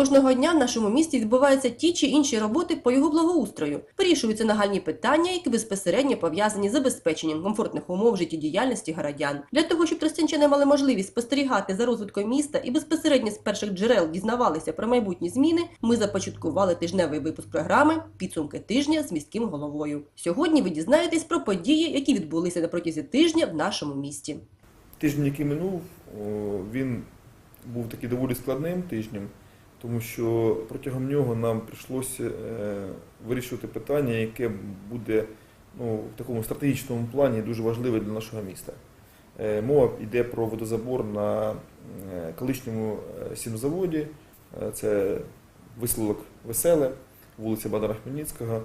Кожного дня в нашому місті відбуваються ті чи інші роботи по його благоустрою. Вирішуються нагальні питання, які безпосередньо пов'язані з забезпеченням комфортних умов життєдіяльності городян. Для того, щоб тростянчани мали можливість спостерігати за розвитком міста і безпосередньо з перших джерел дізнавалися про майбутні зміни, ми започаткували тижневий випуск програми Підсумки тижня з міським головою. Сьогодні ви дізнаєтесь про події, які відбулися на протязі тижня в нашому місті. Тиждень, який минув, він був такий доволі складним тижнем, тому що протягом нього нам прийшлося е, вирішувати питання, яке буде ну, в такому стратегічному плані дуже важливе для нашого міста. Е, Мова йде про водозабор на е, колишньому сімзаводі, це виселок Веселе, вулиця Бадара Хмельницького.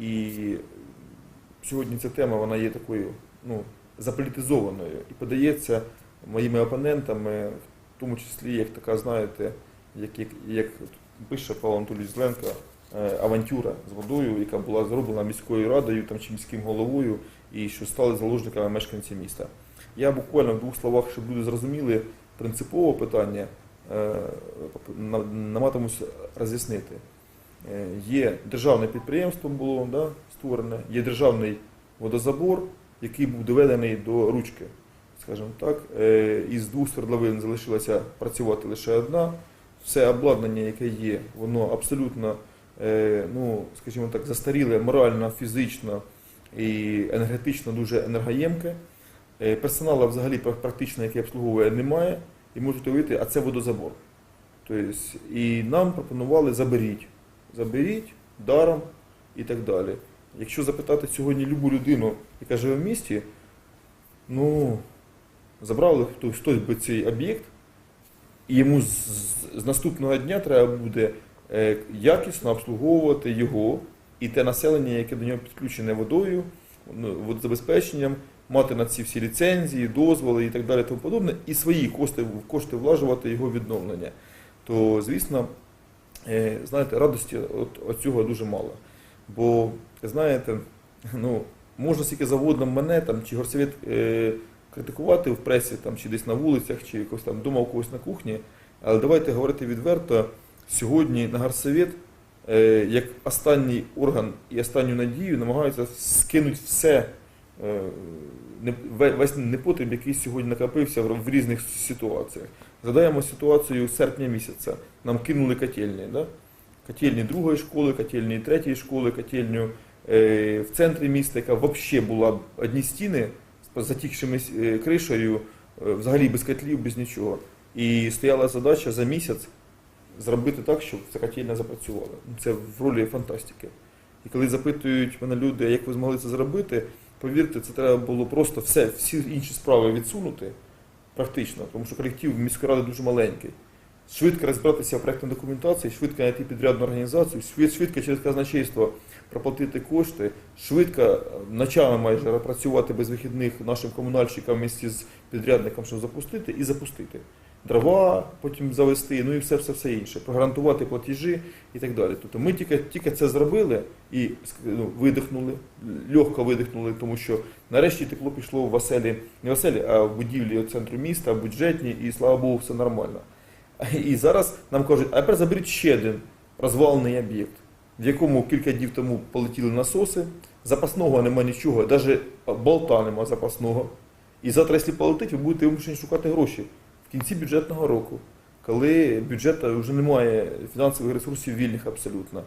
І сьогодні ця тема вона є такою ну, заполітизованою і подається моїми опонентами, в тому числі, як така, знаєте, як, як, як пише Павло Анатолійович Зеленко, е, авантюра з водою, яка була зроблена міською радою там, чи міським головою, і що стали заложниками мешканці міста. Я буквально в двох словах, щоб люди зрозуміли принципове питання, е, роз'яснити. Е, Є державне підприємство було да, створене, є державний водозабор, який був доведений до ручки, скажімо так. Із двох свердловин залишилася працювати лише одна. Все обладнання, яке є, воно абсолютно, е, ну, скажімо так, застаріле морально, фізично і енергетично дуже енергоємке. Е, Персоналу взагалі практично, який обслуговує, немає. І можете уявити, а це водозабор. Тобто, і нам пропонували заберіть. Заберіть даром і так далі. Якщо запитати сьогодні любу людину, яка живе в місті, ну, забрали хтось, би цей об'єкт, йому з, з- наступного дня треба буде е, якісно обслуговувати його і те населення, яке до нього підключене водою, ну, водозабезпеченням, мати на ці всі ліцензії, дозволи і так далі, тому подобне, і свої кошти, кошти влажувати його відновлення. То, звісно, е, знаєте, радості от, от цього дуже мало. Бо, знаєте, ну, можна стільки заводом мене там, чи горсовет е, критикувати в пресі, там, чи десь на вулицях, чи якось там вдома у когось на кухні. Але давайте говорити відверто, сьогодні на горсовет, е, як останній орган і останню надію намагаються скинути все, е, весь непотріб, який сьогодні накопився в, в різних ситуаціях. Згадаємо ситуацію серпня місяця. Нам кинули котельні. Да? Котельні другої школи, котельні третьої школи, котельню е, в центрі міста, яка взагалі була одні стіни з затікшими е, кришею, е, взагалі без котлів, без нічого. І стояла задача за місяць зробити так, щоб ця котельня запрацювала. Це в ролі фантастики. І коли запитують мене люди, як ви змогли це зробити, повірте, це треба було просто все, всі інші справи відсунути практично, тому що колектив міської ради дуже маленький. Швидко розібратися в проєктній документації, швидко знайти підрядну організацію, швидко через казначейство проплатити кошти, швидко е, ночами майже працювати без вихідних нашим комунальщикам місті з підрядником, щоб запустити і запустити. Дрова потім завести, ну і все, все, все інше, прогарантувати платежі і так далі. Тобто ми тільки, тільки це зробили і ну, видихнули, легко видихнули, тому що нарешті тепло пішло в оселі, не в оселі, а в будівлі центру міста, в бюджетні, і слава Богу, все нормально. І зараз нам кажуть, а тепер заберіть ще один розвалений об'єкт, в якому кілька днів тому полетіли насоси, запасного нема нічого, навіть болта нема запасного. І завтра, якщо полетить, ви будете вимушені шукати гроші в кінці бюджетного року, коли бюджету вже немає фінансових ресурсів вільних абсолютно.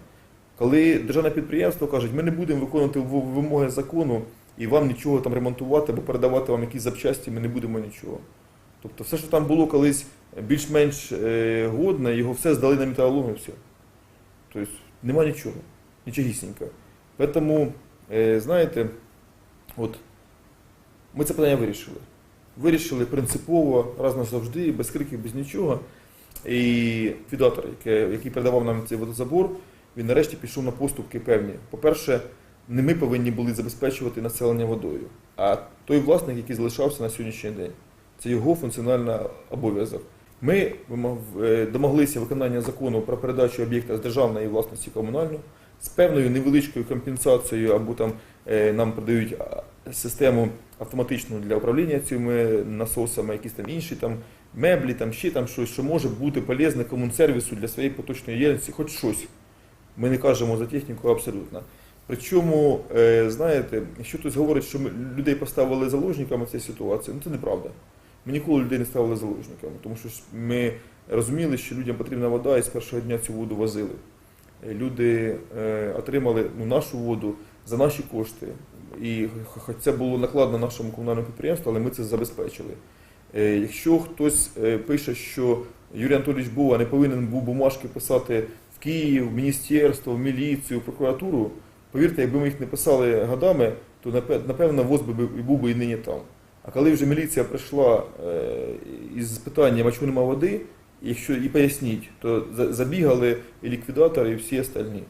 Коли державне підприємство каже, ми не будемо виконувати вимоги закону і вам нічого там ремонтувати або передавати вам якісь запчасті, ми не будемо нічого. Тобто все, що там було колись більш-менш е, годне, його все здали на металолом. Тобто нема нічого, нічогісінько. Тому, е, знаєте, от ми це питання вирішили. Вирішили принципово, раз назавжди, без криків, без нічого. І фідатор, який передавав нам цей водозабор, він нарешті пішов на поступки певні. По-перше, не ми повинні були забезпечувати населення водою, а той власник, який залишався на сьогоднішній день. Це його функціональний обов'язок. Ми е, домоглися виконання закону про передачу об'єкта з державної власності комунальну з певною невеличкою компенсацією, або там е, нам продають систему автоматичну для управління цими насосами, якісь там інші там меблі, там ще там щось, що може бути полезне комунсервісу для своєї поточної діяльності, хоч щось. Ми не кажемо за техніку абсолютно. Причому, е, знаєте, якщо хтось говорить, що ми людей поставили заложниками в цій ситуації, ну це неправда. Ми ніколи людей не ставили заложниками, тому що ми розуміли, що людям потрібна вода і з першого дня цю воду возили. Е, Люди е, отримали ну, нашу воду за наші кошти. І хоч це було накладно нашому комунальному підприємству, але ми це забезпечили. Е, Якщо хтось пише, що Юрій Анатолійович був, а не повинен був бумажки писати в Київ, в міністерство, в міліцію, в прокуратуру, повірте, якби ми їх не писали годами, то напе- напевно ВОЗ би був би і нині там. А коли вже міліція прийшла е, із питанням, а чому нема води, якщо і поясніть, то забігали і ліквідатори, і всі остальні.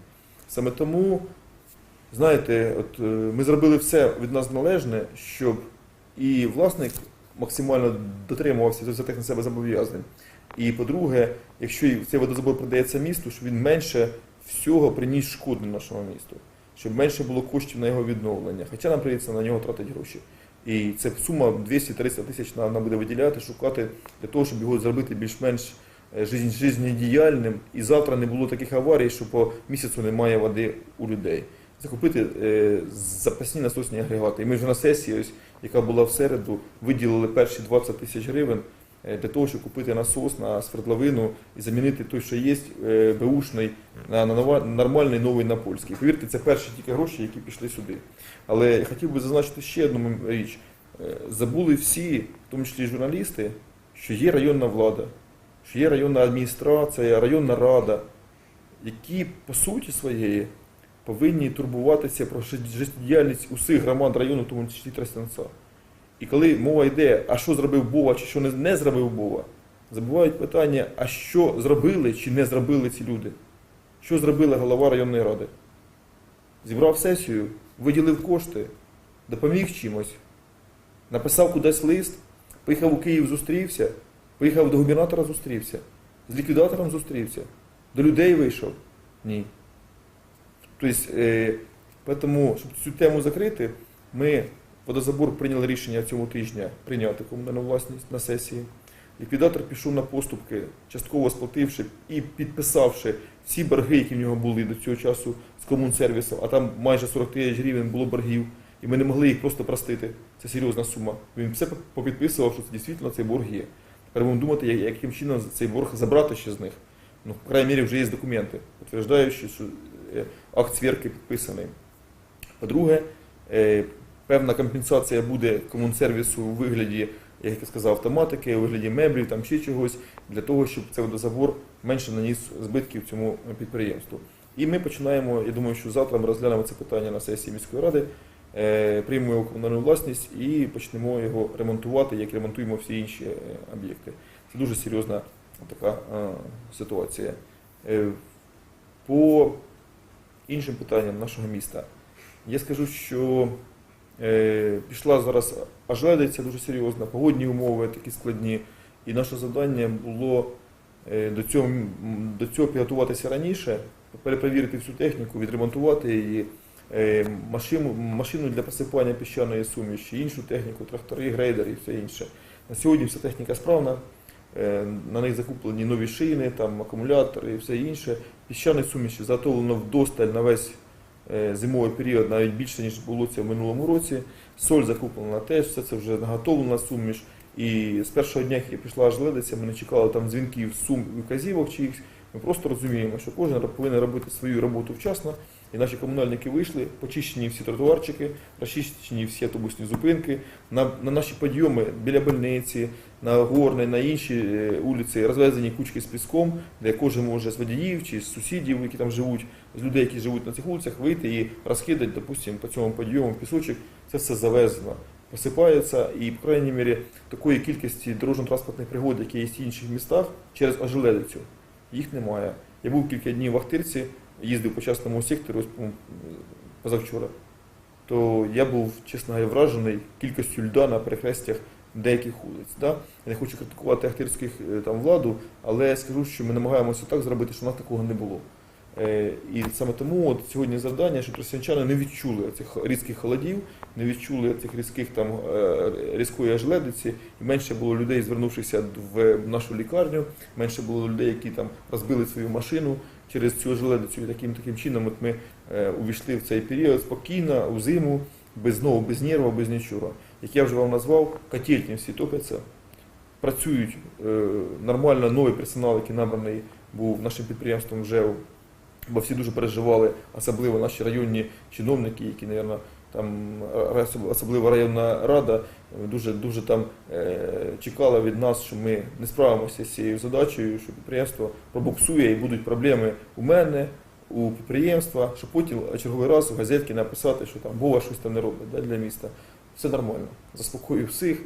Саме тому, знаєте, от е, ми зробили все від нас належне, щоб і власник максимально дотримувався взятих на себе зобов'язань. І по-друге, якщо цей водозабор продається місту, щоб він менше всього приніс шкоду нашому місту, щоб менше було коштів на його відновлення. Хоча нам прийдеться на нього тратити гроші. І це сума 200-300 тисяч нам буде виділяти, шукати для того, щоб його зробити більш-менш життєдіяльним. жизнь- жизнєдіяльним. І завтра не було таких аварій, що по місяцю немає води у людей. Закупити е, запасні насосні агрегати. І ми вже на сесії, ось, яка була в середу, виділили перші 20 тисяч гривень е, для того, щоб купити насос на свердловину і замінити той, що є, е, беушний, на, нормальний новий на польський. Повірте, це перші тільки гроші, які пішли сюди. Але я хотів би зазначити ще одну річ. Е, Забули всі, в тому числі журналісти, що є районна влада, що є районна адміністрація, районна рада, які по суті своєї повинні турбуватися про жит- життєдіяльність усіх громад району, в тому числі Тростянця. І коли мова йде, а що зробив Бова, чи що не, зробив Бова, забувають питання, а що зробили чи не зробили ці люди. Що зробила голова районної ради? Зібрав сесію, виділив кошти, допоміг чимось, написав кудись лист, поїхав у Київ, зустрівся, поїхав до губернатора, зустрівся, з ліквідатором зустрівся, до людей вийшов. Ні. Тобто, е, тому, щоб цю тему закрити, ми водозабор прийняли рішення цього тижня прийняти комунальну власність на сесії. Ліквідатор пішов на поступки, частково сплативши і підписавши всі борги, які в нього були до цього часу з комунсервісом, а там майже 40 тисяч гривень було боргів, і ми не могли їх просто простити. Це серйозна сума. Він все попідписував, що це дійсно цей борг є. Тепер будемо думати, яким чином цей борг забрати ще з них. Ну, в крайній мірі, вже є документи, підтверджуючи, що е, акт свірки підписаний. По-друге, е, певна компенсація буде комунсервісу у вигляді, як я сказав, автоматики, у вигляді меблів, там ще чогось, для того, щоб цей водозабор менше наніс збитків цьому підприємству. І ми починаємо, я думаю, що завтра ми розглянемо це питання на сесії міської ради, е, приймемо його комунальну власність і почнемо його ремонтувати, як ремонтуємо всі інші е, об'єкти. Це дуже серйозна така е, ситуація. По іншим питанням нашого міста. Я скажу, що пішла зараз ожеледиця дуже серйозна, погодні умови такі складні. І наше завдання було е, до цього, до цього підготуватися раніше, перепровірити всю техніку, відремонтувати її, е, машину, машину для посипання піщаної суміші, іншу техніку, трактори, грейдери і все інше. На сьогодні вся техніка справна. Е, На них закуплені нові шини, там, акумулятори і все інше. Піщаної суміші заготовлено вдосталь на весь е, зимовий період, навіть більше, ніж було це в минулому році. Соль закуплена теж, все це вже наготовлена суміш. І з першого дня, як пішла аж ми не чекали там дзвінків, сум вказівок чиїхсь. Ми просто розуміємо, що кожен повинен робити свою роботу вчасно. І наші комунальники вийшли, почищені всі тротуарчики, розчищені всі автобусні зупинки. На, на наші підйоми біля больниці, на Горний, на інші е, вулиці розвезені кучки з піском, де кожен може з водіїв чи з сусідів, які там живуть, з людей, які живуть на цих вулицях, вийти і розкидати, допустимо, по цьому підйому пісочок. Це все завезено, посипається, і, по крайній мірі, такої кількості дорожньо-транспортних пригод, які є в інших містах, через ожеледицю, їх немає. Я був кілька днів в Ахтирці, їздив по частному сектору позавчора, то я був, чесно вражений кількістю льда на перехрестях деяких вулиць. Да? Я не хочу критикувати ахтирських е, там владу, але я скажу, що ми намагаємося так зробити, щоб у нас такого не було. Е, І саме тому от сьогодні завдання, щоб росіянчани не відчули цих різких холодів, не відчули цих різких там е, різкої ожеледиці, і менше було людей, звернувшися в нашу лікарню, менше було людей, які там розбили свою машину через цю ожеледицю. І таким таким чином от ми увійшли в цей період спокійно, у зиму, без знову, без нерва, без нічого. Як я вже вам назвав, котельні всі топляться, працюють е, нормально, новий персонал, який набраний був нашим підприємством ЖЕО, бо всі дуже переживали, особливо наші районні чиновники, які, мабуть, там особливо районна рада, дуже, дуже там е, чекала від нас, що ми не справимося з цією задачею, що підприємство пробуксує і будуть проблеми у мене, у підприємства, щоб потім черговий раз у газетки написати, що там Вова щось там не робить да, для міста. Все нормально. Заспокоюю всіх.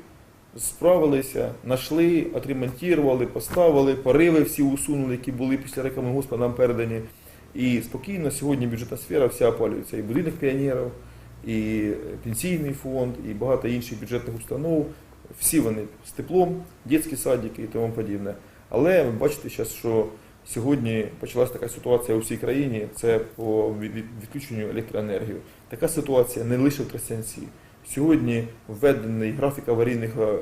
Справилися, знайшли, отремонтували, поставили, пориви всі усунули, які були після реклами Господа нам передані. І спокійно сьогодні бюджетна сфера вся опалюється. І будинок піонерів, і пенсійний фонд, і багато інших бюджетних установ. Всі вони з теплом, дитячі садики і тому подібне. Але ви бачите зараз, що сьогодні почалася така ситуація у всій країні, це по від- від- відключенню електроенергії. Така ситуація не лише в Тростянці. Сьогодні введений графік аварійного,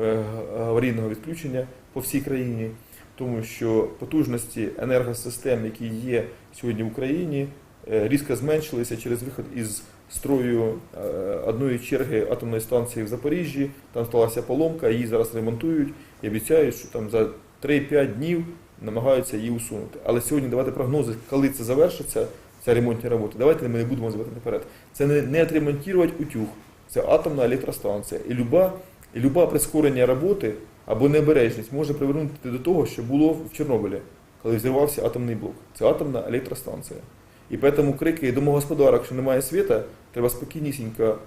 е, аварійного відключення по всій країні, тому що потужності енергосистем, які є сьогодні в Україні, е, різко зменшилися через виход із строю е, одної черги атомної станції в Запоріжжі. Там сталася поломка, її зараз ремонтують і обіцяють, що там за 3-5 днів намагаються її усунути. Але сьогодні давати прогнози, коли це завершиться, ця ремонтні роботи. Давайте ми не будемо звати наперед. Це не, не отремонтувати утюг, це атомна електростанція. І люба, і люба прискорення роботи або необережність може привернути до того, що було в Чорнобилі, коли взірвався атомний блок. Це атомна електростанція. І тому крики домогосподарок, що немає світа, треба спокійнісінько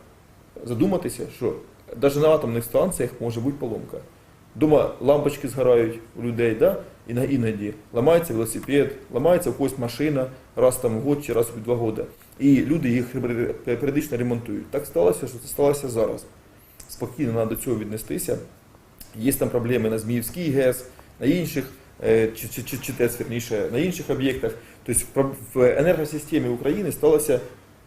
задуматися, що навіть на атомних станціях може бути поломка. Дома лампочки згорають у людей, да? і на- іноді ламається велосипед, ламається у когось машина раз там в год чи раз у два роки. І люди їх періодично ремонтують. Так сталося, що це сталося зараз. Спокійно треба до цього віднестися. Є там проблеми на Зміївській ГЕС, на інших, е, чи, чи, чи, чи ТЕЦ, вірніше, на інших об'єктах. Тобто в енергосистемі України сталася,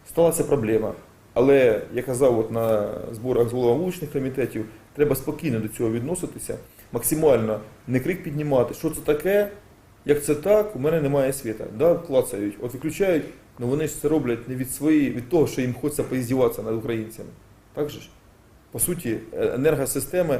сталася проблема. Але я казав от на зборах з головами вуличних комітетів, треба спокійно до цього відноситися, максимально не крик піднімати, що це таке, як це так, у мене немає світа. Да, клацають, от виключають, але вони ж це роблять не від своєї, від того, що їм хочеться поіздіватися над українцями. Так же ж? По суті, е, енергосистеми,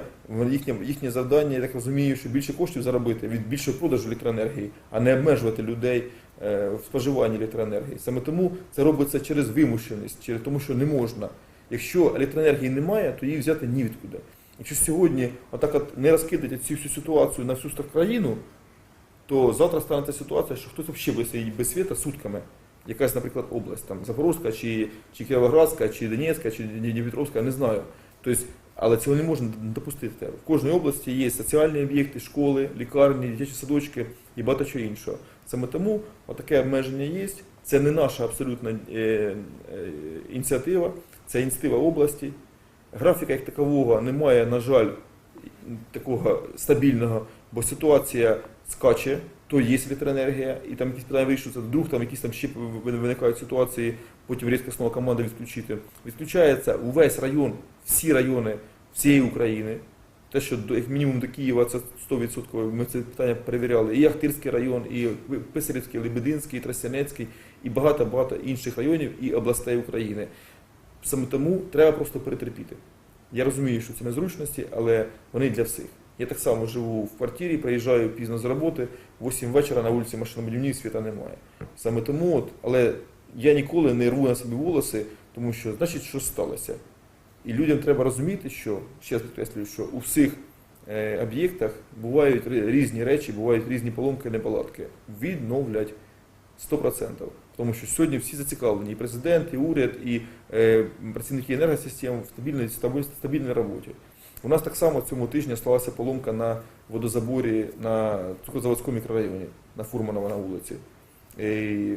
їхнє, їхнє завдання, я так розумію, що більше коштів заробити від більшого продажу електроенергії, а не обмежувати людей е, в споживанні електроенергії. Саме тому це робиться через вимушеність, через тому, що не можна. Якщо електроенергії немає, то її взяти нівідкуди. Якщо сьогодні отак от не розкидати цю всю ситуацію на всю країну, то завтра станеться ситуація, що хтось взагалі сидіти без світа сутками. Якась, наприклад, область, там Запорозька, чи, чи Кіровоградська, чи Донецька, чи Дніпропетровська, не знаю. Тобто, але цього не можна допустити. В кожній області є соціальні об'єкти, школи, лікарні, дитячі садочки і багато чого іншого. Саме тому таке обмеження є. Це не наша абсолютна е, е, ініціатива, це ініціатива області. Графіка як такового немає, на жаль, такого стабільного, бо ситуація скаче, то є електроенергія, і там якісь питання вирішуються, вдруг там якісь там ще виникають ситуації, потім різко знову команда відключити. Відключається увесь район, всі райони всієї України. Те, що як мінімум до Києва це 100%, ми це питання перевіряли. І Ахтирський район, і Писарівський, Лебединський, і Тростянецький, і багато-багато інших районів і областей України. Саме тому треба просто перетерпіти. Я розумію, що це незручності, але вони для всіх. Я так само живу в квартирі, приїжджаю пізно з роботи, 8 вечора на вулиці машинобудівній світа немає. Саме тому, от, але я ніколи не рву на собі волоси, тому що значить, що сталося. І людям треба розуміти, що, ще раз підкреслюю, що у всіх е, об'єктах бувають різні речі, бувають різні поломки, неполадки. Відновлять 100%. Тому що сьогодні всі зацікавлені, і президент, і уряд, і е, працівники енергосистем в стабільній, стабіль- стабільній роботі. У нас так само цьому тижні сталася поломка на водозаборі на цукрозаводському мікрорайоні, на Фурманова на вулиці. І,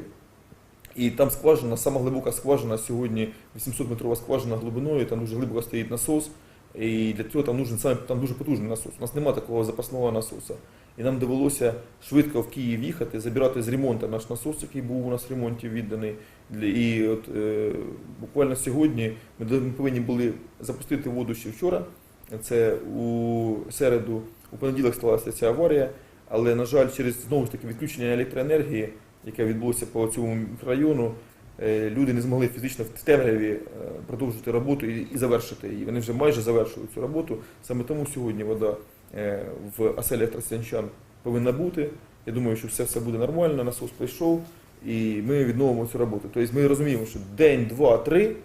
і там скважина, сама глибока скважина сьогодні 800-метрова скважина глибиною, там дуже глибоко стоїть насос. І для цього там нужен саме там дуже потужний насос. У нас немає такого запасного насоса. І нам довелося швидко в Київ їхати, забирати з ремонту наш насос, який був у нас в ремонті відданий. І от е, буквально сьогодні ми повинні були запустити воду ще вчора. Це у середу, у понеділок сталася ця аварія, але, на жаль, через знову ж таки відключення електроенергії, яке відбулося по цьому мікрорайону, е, люди не змогли фізично в темряві е, продовжити роботу і, і завершити її. Вони вже майже завершили цю роботу. Саме тому сьогодні вода в оселях тростянчан повинна бути. Я думаю, що все, все буде нормально, насос прийшов, і ми відновимо цю роботу. Тобто ми розуміємо, що день, два, три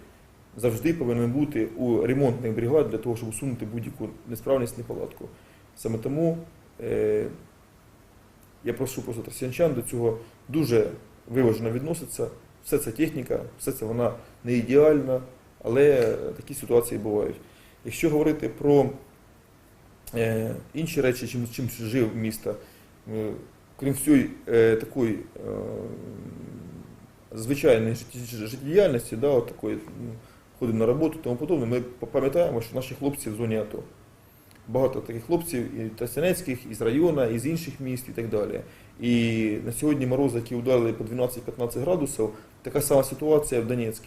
завжди повинен бути у ремонтних бригад для того, щоб усунути будь-яку несправність, неполадку. Саме тому е, я прошу просто тростянчан до цього дуже виважено відноситься. Все це техніка, все це вона не ідеальна, але такі ситуації бувають. Якщо говорити про е, інші речі, чим, чим жив місто, е, крім всієї е, такої е, звичайної життєдіяльності, да, от такої, ходимо на роботу тому подобне, ми пам'ятаємо, що наші хлопці в зоні АТО. Багато таких хлопців і Тростянецьких, і з району, і з інших міст і так далі. І на сьогодні морози, які ударили по 12-15 градусів, така сама ситуація в Донецьку.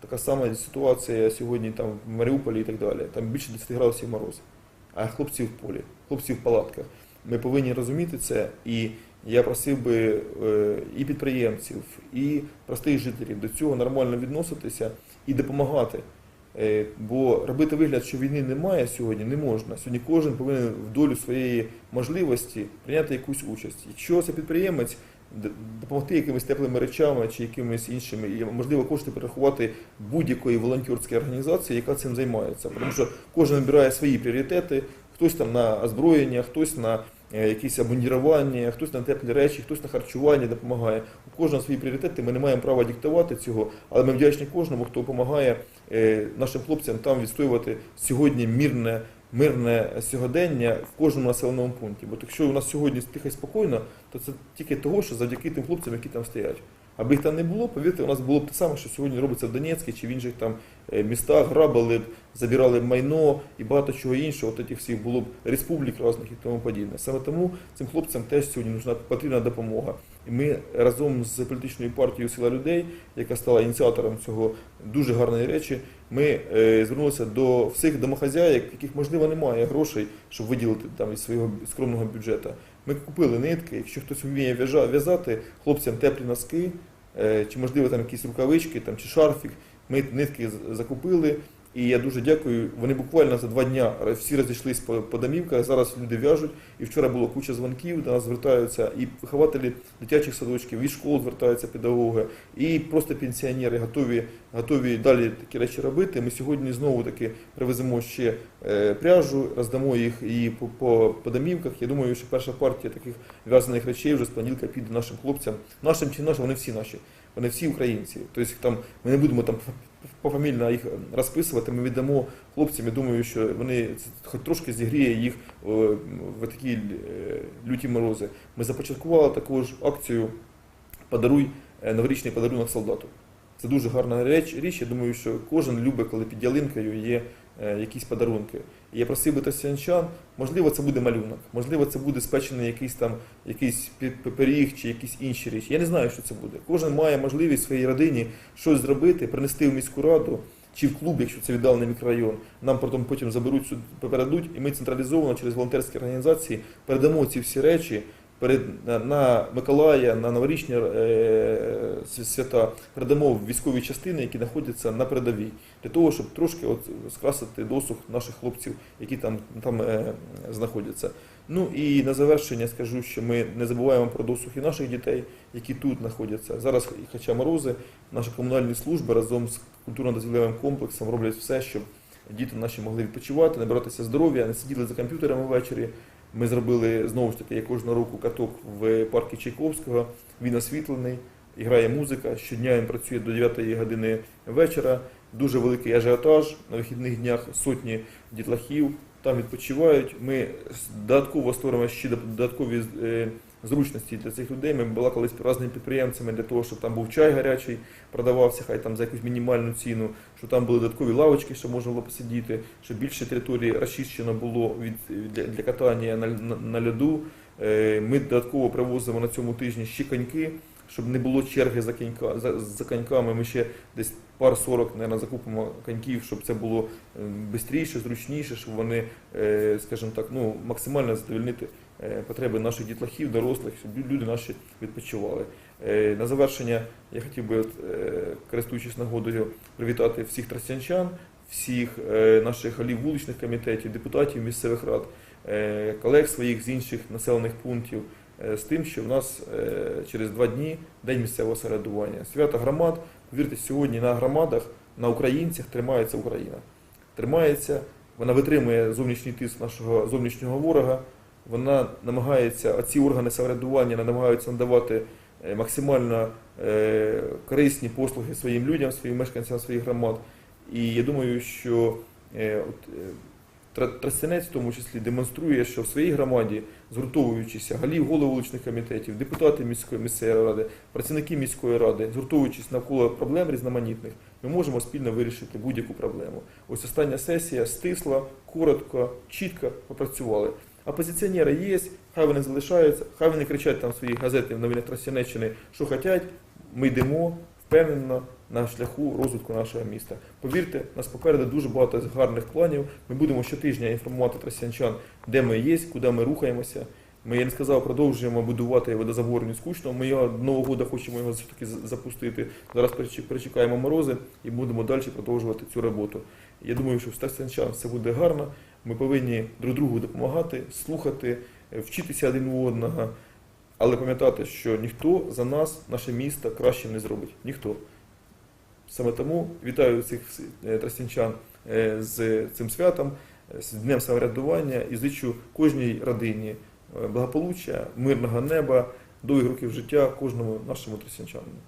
Така сама ситуація сьогодні там в Маріуполі і так далі. Там більше 10 градусів мороз. А хлопці в полі, хлопці в палатках. Ми повинні розуміти це. І я просив би е, і підприємців, і простих жителів до цього нормально відноситися і допомагати. Е, Бо робити вигляд, що війни немає сьогодні, не можна. Сьогодні кожен повинен в долю своєї можливості прийняти якусь участь. Якщо це підприємець, допомогти якимись теплими речами чи якимись іншими, і можливо кошти перерахувати будь-якої волонтерської організації, яка цим займається. Тому що кожен вибирає свої пріоритети, хтось там на озброєння, хтось на е, якісь обмундірування, хтось на теплі речі, хтось на харчування допомагає. У кожного свої пріоритети. Ми не маємо права диктувати цього, але ми вдячні кожному, хто допомагає е, нашим хлопцям там відстоювати сьогодні мирне, мирне сьогодення в кожному населеному пункті. Бо якщо у нас сьогодні тихо і спокійно, то це тільки того, що завдяки тим хлопцям, які там стоять. Аби їх там не було, повірте, у нас було б те саме, що сьогодні робиться в Донецькій чи в інших там е, містах, грабили б, забирали б майно і багато чого іншого. От цих всіх було б республік різних і тому подібне. Саме тому цим хлопцям теж сьогодні потрібна допомога. І ми разом з політичною партією Сила людей, яка стала ініціатором цього дуже гарної речі, ми е, звернулися до всіх домохазяїв, яких можливо немає грошей, щоб виділити там із свого скромного бюджету. Ми купили нитки. Якщо хтось вміє в'язати хлопцям теплі носки, е, чи можливо там якісь рукавички, там чи шарфік, ми нитки закупили. І я дуже дякую. Вони буквально за два дня всі розійшлись по, по домівках. Зараз люди в'яжуть. І вчора було куча дзвонків, до нас звертаються і вихователі дитячих садочків, і школ звертаються педагоги, і просто пенсіонери готові, готові далі такі речі робити. Ми сьогодні знову таки привеземо ще е, пряжу, роздамо їх і по, по, по домівках. Я думаю, що перша партія таких в'язаних речей вже з понеділка піде нашим хлопцям. Нашим чи нашим, вони всі наші. Вони всі українці. Тобто там ми не будемо там пофамільно їх розписувати. Ми віддамо хлопцям. Я думаю, що вони хоч трошки зігріє їх в такі е, люті морози. Ми започаткували також акцію Подаруй е, новорічний подарунок солдату. Це дуже гарна річ. Я думаю, що кожен любить, коли під ялинкою є е, якісь подарунки. Я просив би тосянчан, можливо, це буде малюнок, можливо, це буде спечений якийсь там якийсь пиріг чи якісь інші речі. Я не знаю, що це буде. Кожен має можливість своїй родині щось зробити, принести в міську раду чи в клуб, якщо це віддалений мікрорайон. Нам потім потім заберуть передадуть, і ми централізовано через волонтерські організації передамо ці всі речі. Перед на, Миколая, на новорічні е, свята передамо військові частини, які знаходяться на передовій, для того, щоб трошки от скрасити досуг наших хлопців, які там, там е, знаходяться. Ну і на завершення скажу, що ми не забуваємо про досуг і наших дітей, які тут знаходяться. Зараз, хоча морози, наші комунальні служби разом з культурно-дозвілевим комплексом роблять все, щоб діти наші могли відпочивати, набиратися здоров'я, не сиділи за комп'ютерами ввечері. Ми зробили знову ж таки, як кожного року, каток в парку Чайковського. Він освітлений, грає музика. Щодня він працює до 9 години вечора. Дуже великий ажіотаж. На вихідних днях сотні дітлахів там відпочивають. Ми додатково створимо ще додаткові е, зручності для цих людей. Ми балакали з різними підприємцями для того, щоб там був чай гарячий, продавався, хай там за якусь мінімальну ціну, щоб там були додаткові лавочки, щоб можна було посидіти, щоб більше території розчищено було від для, для катання на, на, на льоду. Е, Ми додатково привозимо на цьому тижні ще коньки, щоб не було черги за, конька, за, за коньками. Ми ще десь пар 40, мабуть, закупимо коньків, щоб це було швидше, зручніше, щоб вони, е, скажімо так, ну, максимально задовольнити е, потреби наших дітлахів, дорослих, щоб люди наші відпочивали. Е, На завершення я хотів би, е, користуючись нагодою, привітати всіх тростянчан, всіх е, наших голів вуличних комітетів, депутатів місцевих рад, е, колег своїх з інших населених пунктів е, з тим, що в нас е, через два дні День місцевого самоврядування. Свято громад, повірте, сьогодні на громадах, на українцях тримається Україна. Тримається, вона витримує зовнішній тиск нашого зовнішнього ворога, вона намагається, а ці органи самоврядування намагаються надавати е, максимально е, корисні послуги своїм людям, своїм мешканцям своїх громад. І я думаю, що е, от, в тому числі демонструє, що в своїй громаді, згуртовуючися, голів, голови вуличних комітетів, депутати міської місцевої ради, працівники міської ради, згуртовуючись навколо проблем різноманітних, ми можемо спільно вирішити будь-яку проблему. Ось остання сесія стисла, коротко, чітко попрацювали. Опозиціонери є, хай вони залишаються, хай вони кричать там в своїх газети в новинах Тростянеччини, що хочуть. Ми йдемо впевнено на шляху розвитку нашого міста. Повірте, нас попереду дуже багато гарних планів. Ми будемо щотижня інформувати тростянчан, де ми є, куди ми рухаємося. Ми, я не сказав, продовжуємо будувати водозаборню скучно. Ми його Нового року хочемо його все-таки запустити. Зараз перечекаємо морози і будемо далі продовжувати цю роботу. Я думаю, що в тростянчан все буде гарно. Ми повинні друг другу допомагати, слухати, е, вчитися один у одного. Але пам'ятати, що ніхто за нас, наше місто, краще не зробить. Ніхто. Саме тому вітаю цих е, тростянчан е, з цим святом, з Днем самоврядування і зичу кожній родині благополуччя, мирного неба, довгих років життя кожному нашому тростянчанину.